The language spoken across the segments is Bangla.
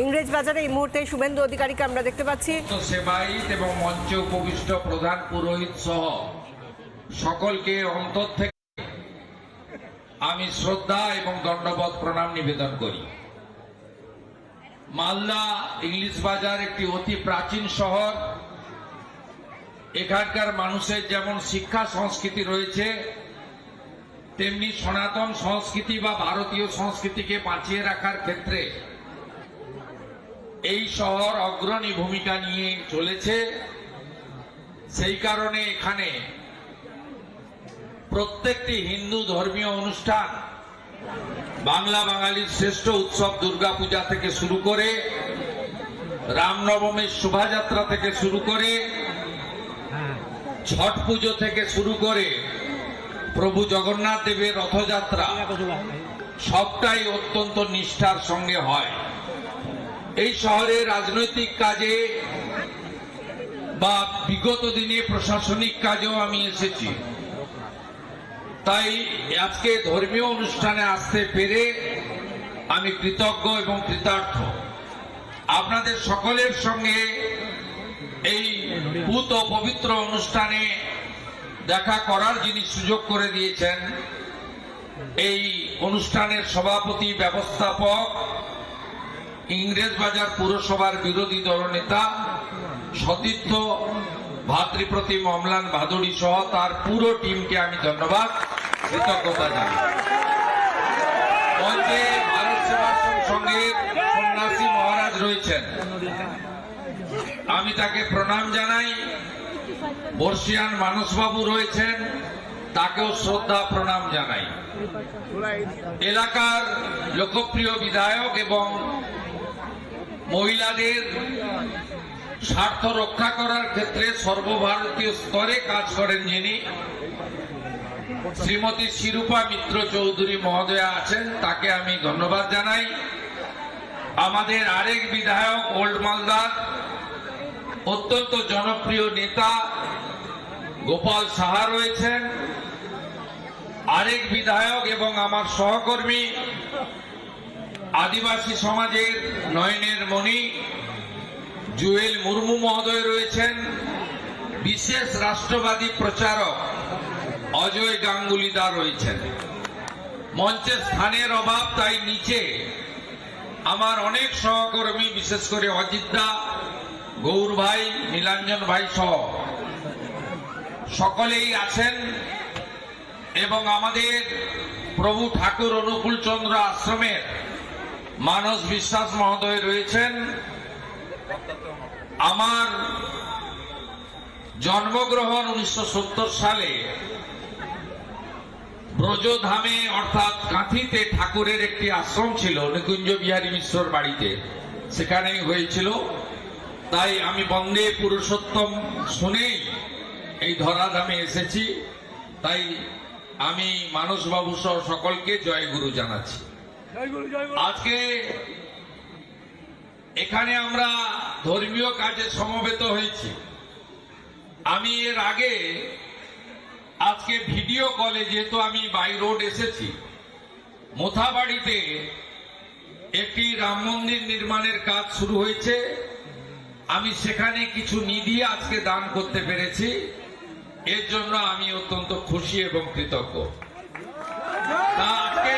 ইংরেজ বাজারে এই মুহূর্তে শুভেন্দু অধিকারীকে আমরা দেখতে পাচ্ছি। সেবায়িত এবং মঞ্চে উপবিষ্ট প্রধান পুরোহিত সহ সকলকে অন্তর থেকে আমি শ্রদ্ধা এবং দণ্ডবত প্রণাম নিবেদন করি। মালদা ইংলিশ বাজার একটি অতি প্রাচীন শহর। এখানকার মানুষের যেমন শিক্ষা সংস্কৃতি রয়েছে, তেমনি সনাতন সংস্কৃতি বা ভারতীয় সংস্কৃতিকে বাঁচিয়ে রাখার ক্ষেত্রে এই শহর অগ্রণী ভূমিকা নিয়ে চলেছে। সেই কারণে এখানে প্রত্যেকটি হিন্দু ধর্মীয় অনুষ্ঠান বাংলা বাঙালির শ্রেষ্ঠ উৎসব দুর্গাপূজা থেকে শুরু করে রামনবমীর শোভাযাত্রা থেকে শুরু করে ছট পুজো থেকে শুরু করে প্রভু জগন্নাথ দেবের রথযাত্রা সবটাই অত্যন্ত নিষ্ঠার সঙ্গে হয়। এই শহরে রাজনৈতিক কাজে বা বিগত দিনে প্রশাসনিক কাজেও আমি এসেছি। তাই আজকে ধর্মীয় অনুষ্ঠানে আসতে পেরে আমি কৃতজ্ঞ এবং কৃতার্থ। আপনাদের সকলের সঙ্গে এই ভূত ও পবিত্র অনুষ্ঠানে দেখা করার যিনি সুযোগ করে দিয়েছেন, এই অনুষ্ঠানের সভাপতি, ব্যবস্থাপক ইংরেজ বাজার পুরসভার বিরোধী দলনেতা সতীর্থ ভাতৃপ্রতিম অমলান ভাদুড়ি সহ তার পুরো টিমকে আমি ধন্যবাদ, কৃতজ্ঞতা জানাই। মঞ্চে ভারত সেবাশ্রম সঙ্গের সন্ন্যাসী মহারাজ রয়েছেন। আমি তাকে প্রণাম জানাই। বর্ষিয়ান মানসবাবু রয়েছেন, তাকেও শ্রদ্ধা প্রণাম জানাই। এলাকার লোকপ্রিয় বিধায়ক এবং মহিলাদের স্বার্থ রক্ষা করার ক্ষেত্রে সর্বভারতীয় স্তরে কাজ করেন যিনি। শ্রীমতী শিরূপা মিত্র চৌধুরী মহোদয়া আছেন, তাকে আমি ধন্যবাদ জানাই। আমাদের আরেক বিধায়ক ওল্ড মালদার অত্যন্ত জনপ্রিয় নেতা গোপাল সাহা রয়েছেন। আরেক বিধায়ক এবং আমার সহকর্মী আদিবাসী সমাজের নয়নের মণি জুয়েল মুর্মু মহোদয় রয়েছেন, বিশেষ রাষ্ট্রবাদী প্রচারক অজয় গাঙ্গুলি দা রয়েছেন। মঞ্চের স্থানের অভাব তাই নিচে আমার অনেক সহকর্মী, বিশেষ করে অজিত দা, গৌর ভাই, নীলাঞ্জন ভাই সহ সকলেই আছেন এবং আমাদের প্রভু ঠাকুর অনুকূল চন্দ্র আশ্রমের মানস বিশ্বাস মহোদয় রয়েছেন। আমার জন্মগ্রহণ উনিশশো সত্তর সালে ব্রজধামে, অর্থাৎ কাঁথিতে ঠাকুরের একটি আশ্রম ছিল, নিকুঞ্জ বিহারী মিশ্রর বাড়িতে। সেখানেই হয়েছিল। তাই আমি বন্দে পুরুষোত্তম শুনেই এই ধরাধামে এসেছি। তাই আমি মানসবাবু সহ সকলকে জয় গুরু জানাচ্ছি। আজকে এখানে আমরা ধর্মীয় কাজে সমবেত হয়েছি। আমি এর আগে আজকে ভিডিও কলে যেহেতু আমি বাই রোড এসেছি, মোথাবাড়িতে একটি রাম মন্দির নির্মাণের কাজ শুরু হয়েছে। আমি সেখানে কিছু নিধি আজকে দান করতে পেরেছি। এর জন্য আমি অত্যন্ত খুশি এবং কৃতজ্ঞ। আজকে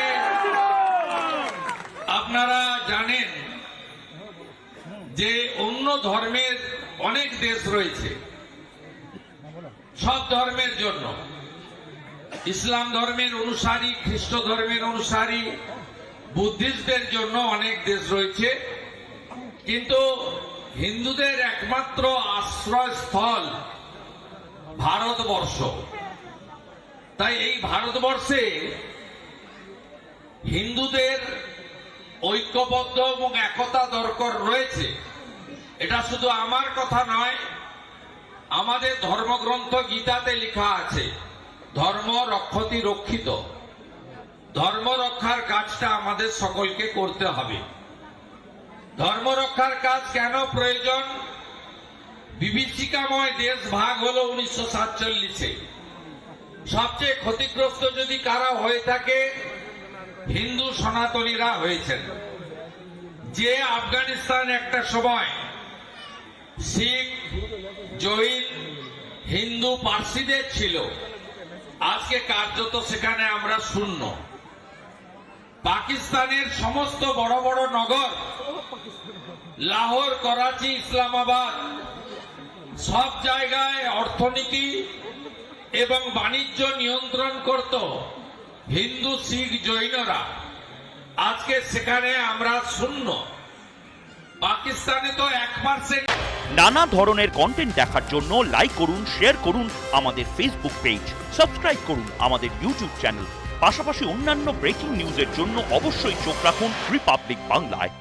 যে অন্য ধর্মের অনেক দেশ রয়েছে। সব ধর্মের জন্য। ইসলাম ধর্মের অনুসারী, খ্রিস্ট ধর্মের অনুসারী, বুদ্ধিস্টদের জন্য অনেক দেশ রয়েছে। কিন্তু হিন্দুদের একমাত্র আশ্রয়স্থল ভারতবর্ষ। তাই এই ভারতবর্ষে হিন্দুদের ঐক্যবদ্ধ এবং একতা দরকার রয়েছে। এটা শুধু আমার কথা নয়, আমাদের ধর্মগ্রন্থ গীতাতে লেখা আছে, ধর্ম রক্ষতি রক্ষিত। ধর্ম রক্ষার কাজটা আমাদের সকলকে করতে হবে। ধর্ম রক্ষার কাজ কেন প্রয়োজন? বিভীষিকাময় দেশ ভাগ হলো উনিশশো সাতচল্লিশে। সবচেয়ে ক্ষতিগ্রস্ত যদি কারা হয়ে থাকে হিন্দু সনাতনীরা হয়েছেন। যে আফগানিস্তান একটা সময় শিখ, জৈন, হিন্দু, পার্সিদের ছিল। আজকে কার্যত সেখানে আমরা শূন্য। পাকিস্তানের সমস্ত বড় বড় নগর, লাহোর, করাচি, ইসলামাবাদ, সব জায়গায় অর্থনীতি এবং বাণিজ্য নিয়ন্ত্রণ করত। হিন্দু, শিখ, জৈনরা, আজকে সেখানে আমরা শূন্য। পাকিস্তানে তো এক পার্সেন্ট নানা ধরনের কন্টেন্ট দেখার জন্য লাইক করুন শেয়ার করুন আমাদের ফেসবুক পেজ সাবস্ক্রাইব করুন আমাদের ইউটিউব চ্যানেল পাশাপাশি অন্যান্য ব্রেকিং নিউজের জন্য অবশ্যই চোখ রাখুন রিপাবলিক বাংলায়